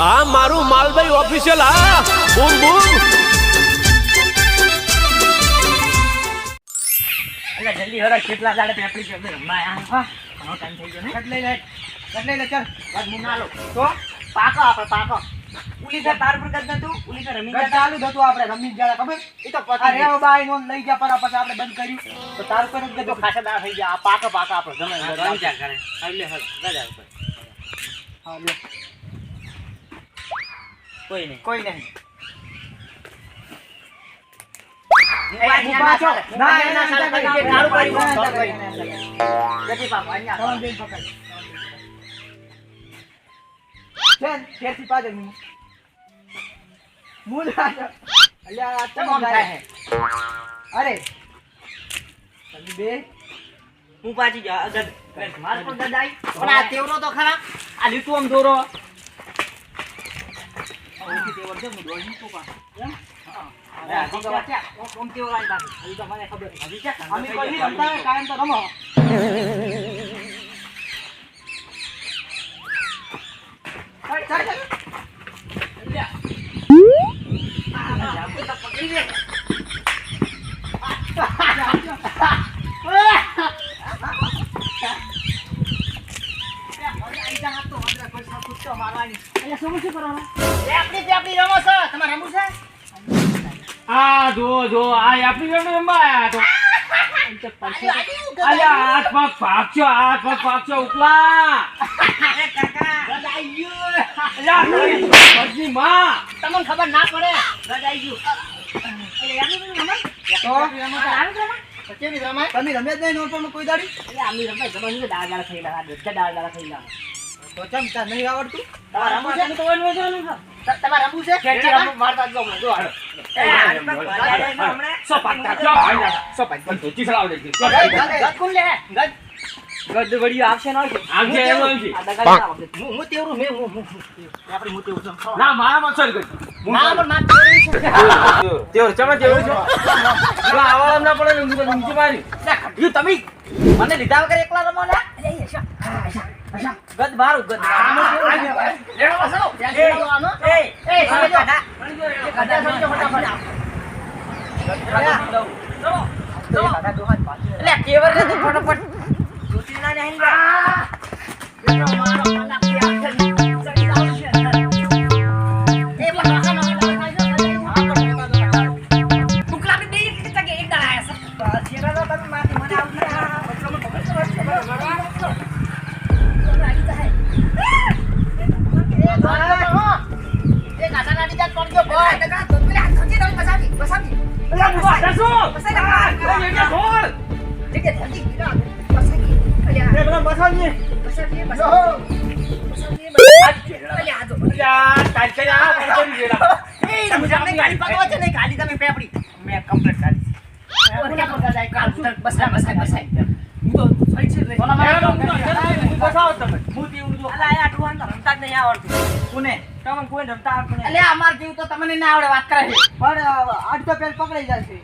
હા મારું માલભાઈ ઓફિશિયલ હા. બૂમ બૂમ. એટલે જલ્દી હરા કેટલા દાડે પેપડી કે રમાય હા ઘણો ટાઈમ થઈ ગયો ને. કટલે લઈ લે કટલે લે ચાલ. બસ મુના લો તો? પાકો આપણે પાકો. ઉલી કે તાર પર કદ તું ઉલી કે રમી કટ ચાલુ જ હતું આપણે રમી જ ગયા ખબર? એ તો પતી બાઈ નો લઈ ગયા પર પછી આપણે બંધ કર્યું. તો તાર પર કદ તો ખાસા દા થઈ ગયા. આ પાકો પાકો આપણે જમે રમી જા કરે આવી લે હર ગજા ઉપર હા લ્યો કોઈ નહીં. કોઈ નહીં? અરે. બે. હું પાછી ગદ પણ પણ આ તેવરો તો ખરા. આ લીટું આમ દોરો ખબર હજી ક્યાં અમે કોઈ નહીં રમતા હોય, કાયમ તો રમો ચાલ, ચાલ, ચાલ. પકડી દે આ જો જો આ આપણી રમી રમવા આયા તો અલ્યા હાથ પગ ભાગશો હાથ પગ ભાગશો ઉપલા અલ્યા તારી ભગની માં તમને ખબર ના પડે? ગજાઈ ગયું. તો? તમે જ નહીં નોટોમાં કોઈ દાડી? એટલે આમની રમાય જમાની દાળ દાળ ખાઈ આ બધા દાળ દાળ થયેલા તો ચમ તાર નહીં આવડતું? તમારે રમવું છે? તો ઓન વેચવાનું તમારે રમવું છે? મારતા જ જો. સો સો સો દે કોણ લે? ગદ વળી આવશે ના આવશે એમ આવશે. આ ના હું હું તેવરું મે હું હું આપણે હું તેવરું ના મારા માં સર ના પણ માં તેવરું છે તેવર ચમ તેવર છો? પેલા આવા ના પડે ને હું તો મારી. ના તમે. મને લીધા વગર એકલા રમો શા. ગદ મારું ગદ ફટાફટ. એટલે કેવર અલ્યા તાર કે આ પડી ગયેલા એ તમને ગાડી પકડો છે ને ગાડી તમે પેપડી મેં કમ્પ્લીટ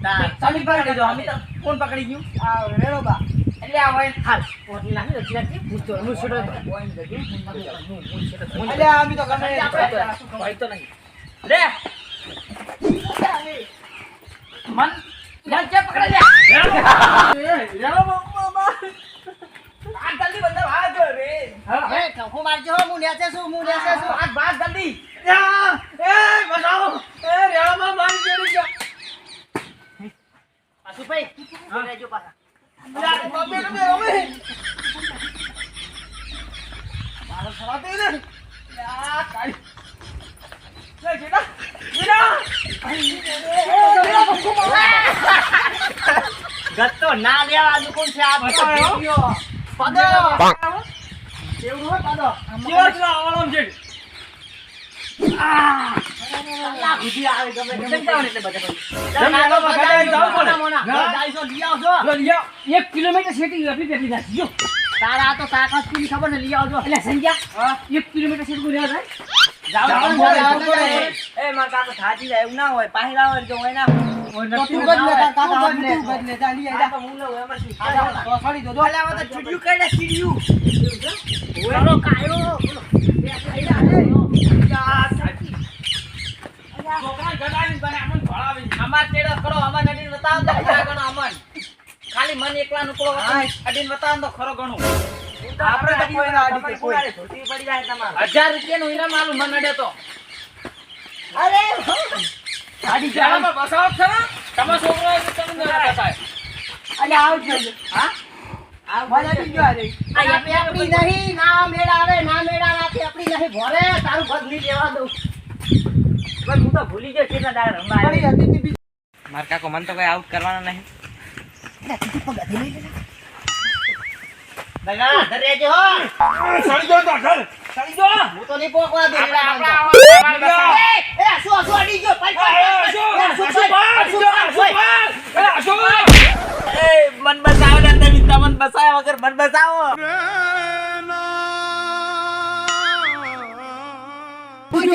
ના પણ અમે કોણ પકડી ગયું? આ રેડોબા એટલે આ હોય. હાલ. પોટલી નાખી દો ચીરાથી પૂછતો હું છોડો હું હું હું અલ્યા અમે તો ગમે હોય તો નહીં. લે. મન. મન કે પકડે લે. આ જલ્દી બંદર આ જો રે એ હું મારજો હું નેચે છું હું નેચે છું. આ ભાગ જલ્દી એ બસાવો એ રેવામાં મારી જેડી છે પાછું ભાઈ રેજો પાછા અલ્યા બાપે તમે રમે મારો સવા દે ને આ તારી લે જેડા જેડા ગત્તો ના લેવા દુકાન છે આ બતાવ્યો? પદો એવું હોય પાડો કેવા છે આવાળો છે કલાક સુધી આવે ગમે ગમે જાવ ને એટલે બધે બધે. તમે આનો બગાડે જાવ પડે. મોના, ના. બગાડીશો, લઈ આવજો. લો લ્યો એક કિલોમીટર સેટી આપી બેઠી નાખી જો તારા આ તો તાકાત ખબર ને લઈ આવજો એટલે સંજ્યા એક કિલોમીટર સેટી ખાલી મન એકલા નુકડો અડીને બતાવો તો ખરો ગણો. આપણે તો કોઈ ના અડી કે કોઈ. ધોતી પડી જાય તમારે. રૂપિયા નું ઇનામ આલું મને તો. અરે! ગાડી જાળમાં બસાવ બસાવો જ ખરા. છોકરો હોય તો તમે ના બસાય. અલે આવજો. હા? અડી આપણી આપણી નહીં ના મેળ આવે ના મેળ આવે આપણી નહીં ભરે તારું નહીં લેવા દઉં. બસ હું તો ભૂલી ગયો કેટલા દાડા રમવા. પડી હતી તી કાકો મને તો કઈ આઉટ કરવાના નહીં. દગા ધરે જો સળી દો તો ઘર. સળી દો. હું તો નહીં પોકવા દે. આવા- એ, એ, આસુ, આસુ, અડી ગયો.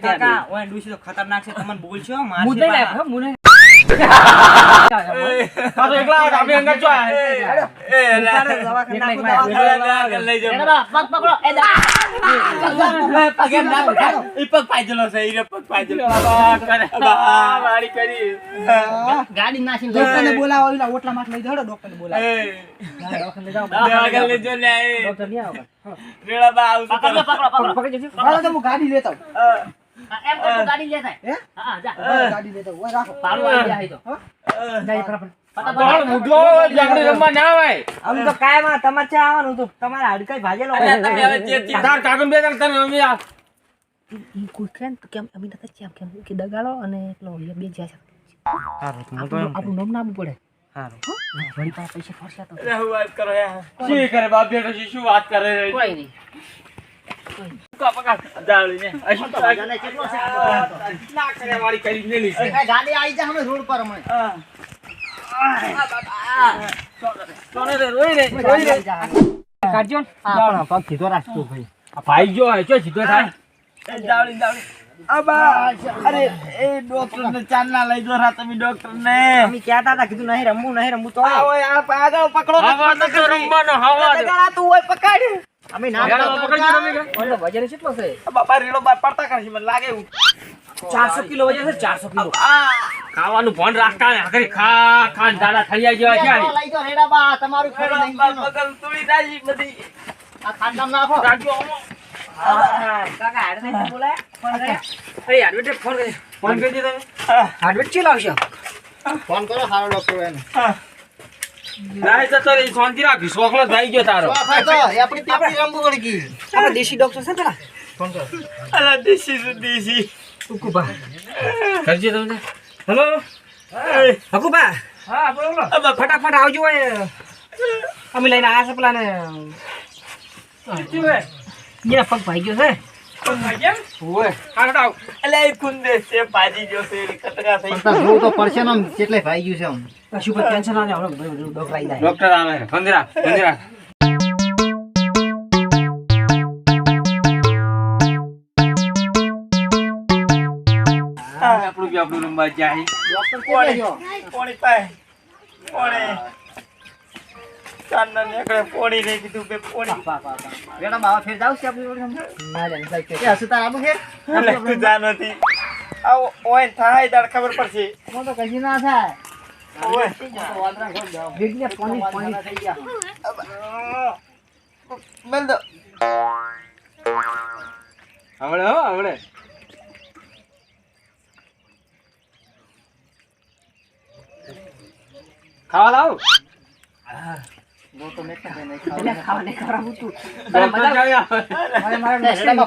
કાકા ઓય ડૂસી તો ખતરનાક છે તમને બોલશો મારશે દા. પગ એમ ના. ગાડી બોલાવો ઓલા ઓટલા લઈ. ડોક્ટર હું ગાડી લેતા. એમ કરતો ગાડી લે થાય. હે હા, જા. ગાડી લેતા. ઓય રાખો પાડું આવી જાય તો. નહીં ફટાફટ. કોણ મુઢલો હોય, રમવા ના આવે. આમ તો કાયમ આ તમારે આવવાનું હતું તમારે હાડકાઈ ભાજેલો તમે હવે જે- જે- તાર કાકાને બે ત્રણ તને રમી આ. કોઈ કેમ તો કેમ અમે નતા કેમ કેમ કે દગાડો અને પેલો બે જ્યાં છે આપણું આપણું નામ ના આપવું પડે વળી પૈસા ફરશે તો અરે, હું વાત કરો યાર. શી કરે બાપ બેટો શું વાત કરે? કોઈ નહીં. ભાઈ. જો સીધો થાય. જાવડી ને લઈ જો રા તમે ડોક્ટર ને અમે કહેતા હતા કીધું નહીં રમવું નહીં રમવું તો આ ઓય પકડ અમે ના ઓલો વજન કેટલો છે? બાપા રેડો બાર પડતા મને લાગે એવું. 400 કિલો વજન છે 400 કિલો. ખાવાનું ભણ રાખતા ને ખા ખા ને દાડા થળિયા જેવા છે લઈ જાઓ રેડા બા, તમારું ખેડ નહીં બગલ તોડી નાખી બધી. આ ખાંડમાં નાખો. કાકા હાડ નહીં બોલાય ફોન કરે અરે હાડવેટ ફોન કરે ફોન કરી દે તમે હાડવેટ ચેલો આવશે? ફોન કરો સારો ડોક્ટર એને. નાય જતો રે શાંતિ રાખ શોખલો થઈ ગયો તારો. તો તો, આપણી પેપડી રંબુ વળી ગઈ. આપણે દેશી ડોક્ટર છે ને પેલા? અલા દેશી શું દેશી? ઉકુબા કરજો તમને. હેલો? હકુબા હા બોલો ફટાફટ આવજો અમે લઈને આયા છે પેલા ને પગ ભાઈ ગયો છે. આપણે આપણું રમવા જાય. પાય પોણી ચાંદના નીકળે પોણી નહીં કીધું બે પોણી. રેડા બા, ફેર જાઉં છે આપણી જોડે ના હસુ તાર આબુ છે? જા નથી. આવો ઓય થાય તાર ખબર પડશે. હું તો કશી ના થાય. ઓય. ભેગને પાણી પાણી. થઈ ગયા. મેલ દો. આવડે હો આવડે. ખાવા લાવ? એટલે ખાવા નહીં ખવડાવું તું ડોક્ટર ક્યારે આવે? મારે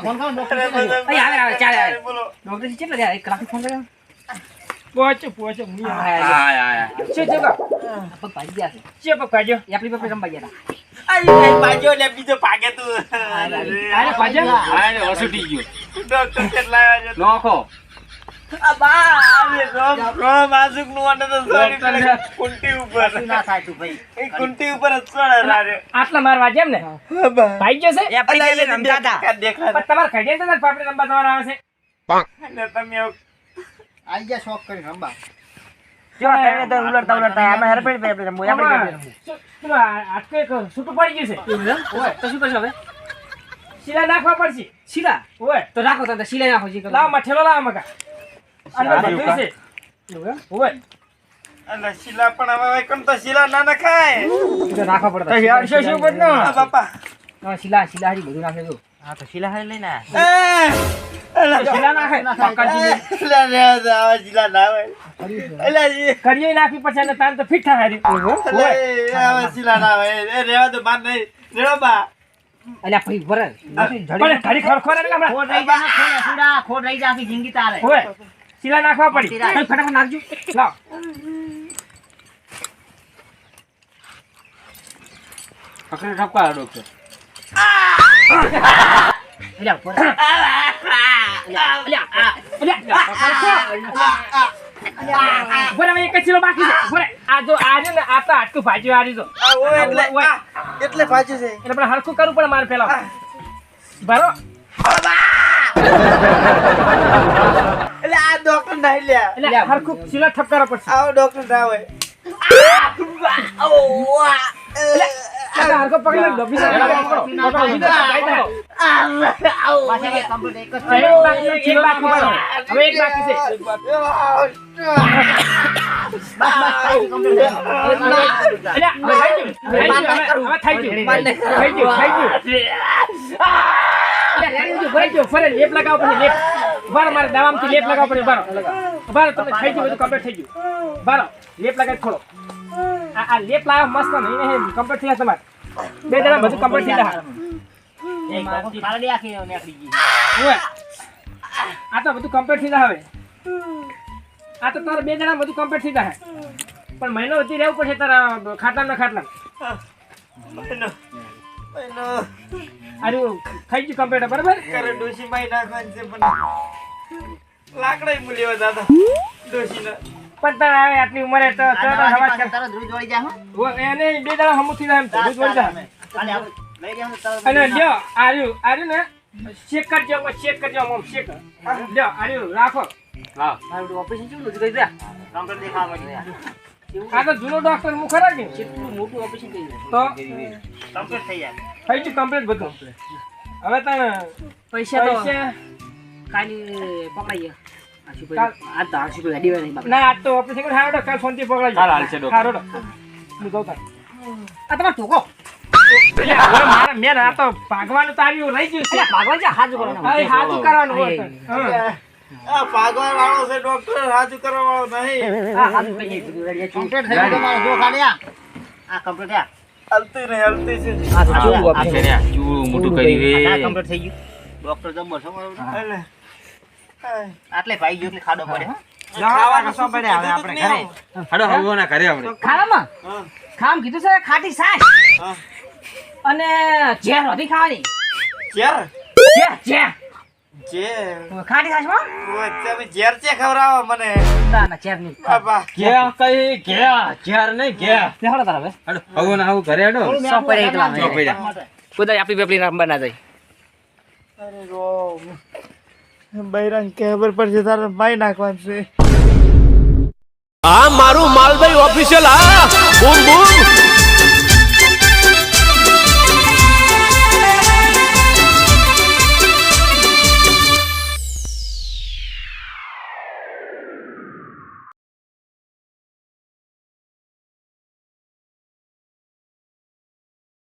ફોન કરો ડોક્ટર આવે આવે ચાલે આવે. ડોક્ટર કેટલા એક કલાક ફોન કર્યો? પહોંચો પહોંચો હું આયા. પગ ભાજી ગયા. છે પગ આપણી રમવા ગયા નોખો અરે ડોક્ટર આટલા મારવા જેમ ને? ભાઈ ગયો છે? તમારે કઢીએ તો પાપડી રમવા તમારે આવે છે. તમે આવું ગયા શોખ કરી રમવા તમે શીલા નાખવા પડશે. શીલા? ઓય તો રાખો તો શીલા નાખો લાવમાં ઠેલો લાવ મકા શીલા પણ હવે કોણ તો શીલા ના નખાય. નાખવા પડતા તો. યાર, શું? આ બાપા. શીલા શીલા હારી બધું નાખે જો. હા તો શીલા હારી લઈને શીલા નાખે શીલા ના હોય. કરીએ નાખી પછી એને તાન તો ફિટ થાય હારી. અલા, એ, આવા શીલા ના હોય. એ રહેવા દે નહીં. રેડો બા. અલ્યા ભાઈ વરે પણ ઘડી ખરખર એટલે હમણાં ખોટ રહી આખી જિંદગી તારે. શીલા નાખવા પડી. ફટાફટ નાખજો. લાવ. પકડે. ઠપકા ડોક્ટર એટલે ભાજ્યું છે. એટલે પણ હરખું કરવું પડે મારે પેલા. બરો એટલે આ ડોક્ટર ના લ્યા એટલે હરખું શીલા ઠપકારા પડશે. આવો ડોક્ટર ના હોય લે. ફરે લેપ લગાવો પછી લેપ. ઊભા રહો, મારે દવામાંથી લેપ લગાવો પડ્યો બાર બાર ઊભા તમને થઈ ગયું બધું કમ્પ્લીટ થઈ ગયું. બાર લેપ લગાવી ખોલો આ આ લેપ લાવ મસ્ત નહીં નહીં કમ્પ્લીટ થઈ તમારે. બે જણા બધું કમ્પ્લીટ થઈ ઓય. આ તો બધું કમ્પ્લીટ થઈ જાય હવે. આ તો તારે બે જણા બધું કમ્પ્લીટ થઈ જાય પણ મહિનો સુધી રહેવું પડશે તારા ખાટલા ના ખાટલા મહિનો. ખાઈ ગયું કમ્પ્લીટ બરાબર? કરે ડોશી માઈ નાખવાની છે પણ લાકડા મૂલ્યો દાદા ડોશી ના પણ તારે હવે આટલી ઉંમરે તો આ હવા પાસે તરત ધ્રુજ વળી જાય હો. એને બે હમું થઈ જાય. વળી અને લ્યો આર્યું આર્યું ને ચેક કરજો આમાં ચેક કરજો આમ ચેક લ્યો આર્યું રાખો. મારું ઓપરેશન કેવું બધું કરી દે દેખાવા મળ્યું આ તો જૂનો ડોક્ટર હું ખરા કે કેટલું મોટું ઓપરેશન કરી તો? કમ્પ્લીટ થઈ જાય થઈ ગયું કમ્પ્લીટ બધું. હવે તને પૈસા પૈસા કાલે પકડાઈએ. આ તો આશુ કોઈ અડીવા નહીં ના આજ તો ઓપરેશન કરી હારો કાલ ફોનથી પકડાઈ કાલ હાલશે ડોક્ટર. હારો હું દઉં તાર. આ તમારો ટોકો મેં આ તો ભાગવાનું તાર્યું રહી ગયું છે. અલ્યા છે હાથ કરવાનું હાજુ કરવાનું હોય. આ વાળો છે ડોક્ટર. હાજુ કરવા વાળો નહીં. હા, હાથ કઈ નહીં, બધું ready છે. કમ્પ્લીટ થઈ ગયું જો ખાલી આ આ કમ્પ્લીટ આ હલતી નહીં હલતી છે. આ તો કેવું operation. આ કમ્પ્લીટ થઈ ગયું. ડોક્ટર જબર છે એટલે આટલે ભાઈ ગયો એટલે ખાડો પડે ખાવાનું શું પડે હવે આપણે ઘરે. ખાવામાં? ખામ કીધું છે ખાટી સાસ. અને ઝેર હતી ખાવાની. ઝેર? ઝેર ઝેર. ખાટી છાશમાં ઓય, ઝેર છે ખવડાવો મને. ના ના ઝેર નહીં. તારા હવે. થોડું સો પડે એકલા આપું હવે. માટે. આપણી પેપલી રમવા ના જાય અરે રોમ. બૈરાન ખબર પડશે તારે માઈ નાખવાનું છે. આ મારું માલભાઈ ઓફિશિયલ હા? બૂમ બૂમ.